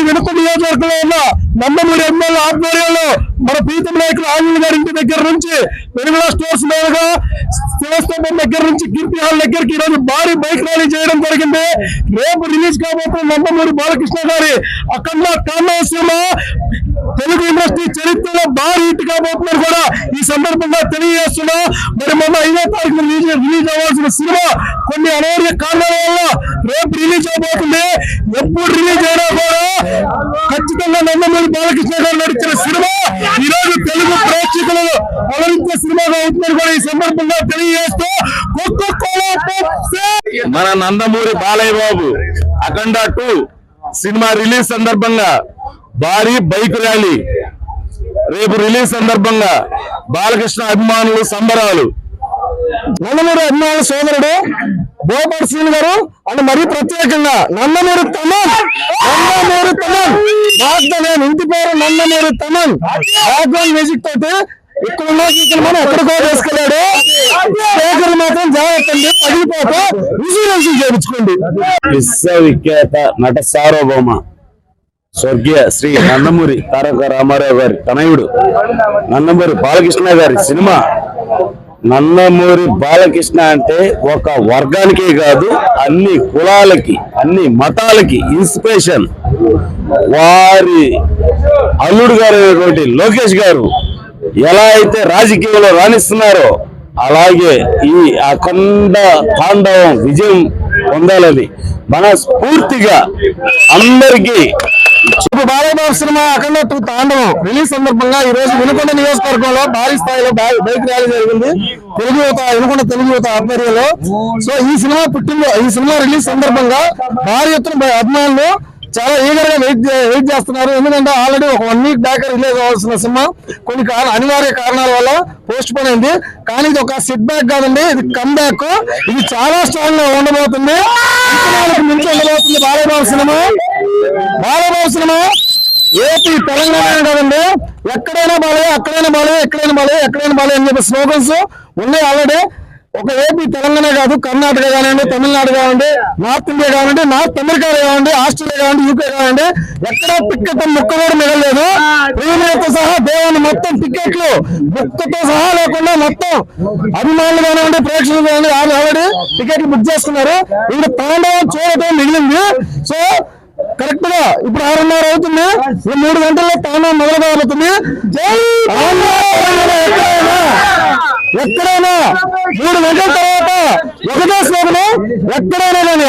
ఈ రోజు వినుకొండ నియోజకవర్గంలో ఉన్న నందమూరి ఎమ్మెల్యే ఆధ్వర్యంలో మన ప్రీతం నాయకులు ఆంజనేయ గారి ఇంటి దగ్గర నుంచి వెనుగల స్టోర్స్ మీదుగా శివస్తంభం దగ్గర నుంచి కీర్తి హాల్ దగ్గరికి ఈరోజు భారీ బైక్ ర్యాలీ చేయడం జరిగింది. రేపు రిలీజ్ కాబోతున్న నందమూరి బాలకృష్ణ గారి అఖండ కాండవ తెలుగు ఇండస్ట్రీ చరిత్రలో భారీ హిట్ కాబోతున్నారు కూడా ఈ సందర్భంగా తెలియజేస్తున్నా. మరి మొన్న ఐదో తారీఖు రిలీజ్ రిలీజ్ అవ్వాల్సిన సినిమా కొన్ని అనారోగ్య కారణాల వల్ల రేపు రిలీజ్ అవబోతుంది ఎప్పుడు రిలీజ్ అయినా కూడా నందమూరి బాలకృష్ణ గారు నడిచిన సినిమా. ఈ రోజు తెలుగు ప్రేక్షకులను అలరించే సినిమాగా అవుతుందని కూడా ఈ సందర్భంగా తెలియజేస్తూ మన Nandamuri Balayya Babu Akhanda two cinema release సందర్భంగా భారీ బైక్ ర్యాలీ. రేపు రిలీజ్ సందర్భంగా బాలకృష్ణ అభిమానులు సంబరాలు. నందమూరి అభిమానుల సోదరుడు బోపర్ శ్రీని గారు అండ్ మరీ ప్రత్యేకంగా నందమూరి తమన్ నందమూరి తమన్. నాకు నేను ఇంటి పేరు నందమూరి తమన్. బ్యాక్గ్రౌండ్ మ్యూజిక్ తోటి ఇక్కడ ఉన్న ఇక్కడ మనం ఎక్కడికో తీసుకెళ్ళాడు. స్పీకర్ మాత్రం జాగ్రత్తండి పగిలిపోతే ఇన్సూరెన్స్ చేయించుకోండి. విశ్వవిఖ్యాత నట సార్వభౌమ స్వర్గీయ శ్రీ నందమూరి తారక రామారావు గారి తనయుడు నందమూరి బాలకృష్ణ గారి సినిమా. నందమూరి బాలకృష్ణ అంటే ఒక వర్గానికే కాదు అన్ని కులాలకి అన్ని మతాలకి ఇన్స్పిరేషన్. వారి అల్లుడు గారు అయినటువంటి లోకేష్ గారు ఎలా అయితే రాజకీయంలో రాణిస్తున్నారో అలాగే ఈ అఖండ తాండవం విజయం పొందాలని మనస్ఫూర్తిగా అందరికీ ఇప్పుడు బాలయ్యబాబు సినిమా అఖండ టూ తాండవం. రిలీజ్ సందర్భంగా ఈ రోజు వినుకొండ నియోజకవర్గంలో భారీ స్థాయిలో బైక్ ర్యాలీ జరిగింది. తెలుగు యువత వినుకొండ తెలుగు యువత ఆధ్వర్యంలో. సో ఈ సినిమా పుట్టిన ఈ సినిమా రిలీజ్ సందర్భంగా భారీ ఎత్తున బై- అభిమానులు చాలా ఈగర్గా వెయిట్ వెయిట్ చేస్తున్నారు. ఎందుకంటే ఆల్రెడీ ఒక వన్ వీక్ బ్యాక్ రిలీజ్ అవ్వాల్సిన సినిమా. కొన్ని అనివార్య కారణాల వల్ల పోస్ట్ పోన్ అయింది. కానీ ఇది ఒక సెట్ బ్యాక్ కాదండి. ఇది కమ్ బ్యాక్ ఇది చాలా స్ట్రాంగ్గా ఉండబోతుంది. మించి ఉండబోతుంది సినిమా. బాలబాబు ఏపీ తెలంగాణ కదండి. ఎక్కడైనా బాలయ్య అక్కడైనా బాలయ్య ఎక్కడైనా బాలే ఎక్కడైనా బాలే అని చెప్పి స్లోగన్స్ ఉన్నాయి ఆల్రెడీ. ఒక ఏపీ తెలంగాణ కాదు కర్ణాటక కానివ్వండి తమిళనాడు కావండి నార్త్ ఇండియా కావండి నార్త్ అమెరికా కావండి ఆస్ట్రేలియా కావండి యూకే కావండి ఎక్కడ టిక్కెట్ ముక్క కూడా మిగలేదు ప్రీమియర్తో సహా దేవుని మొత్తం టిక్కెట్లు ముక్కతో సహా లేకుండా మొత్తం అభిమానులు కానివ్వండి ప్రేక్షకులు కానివ్వండి వాళ్ళు ఆల్రెడీ టికెట్లు బుక్ చేస్తున్నారు ఇంకా తాండవం చూడటం మిగిలింది. సో కరెక్ట్గా ఇప్పుడు ఆరున్నర అవుతుంది. ఈ మూడు గంటల్లో తానే మొదలు కాబోతుంది ఎక్కడైనా మూడు గంటల తర్వాత ఒకటే స్లోగను ఎక్కడైనా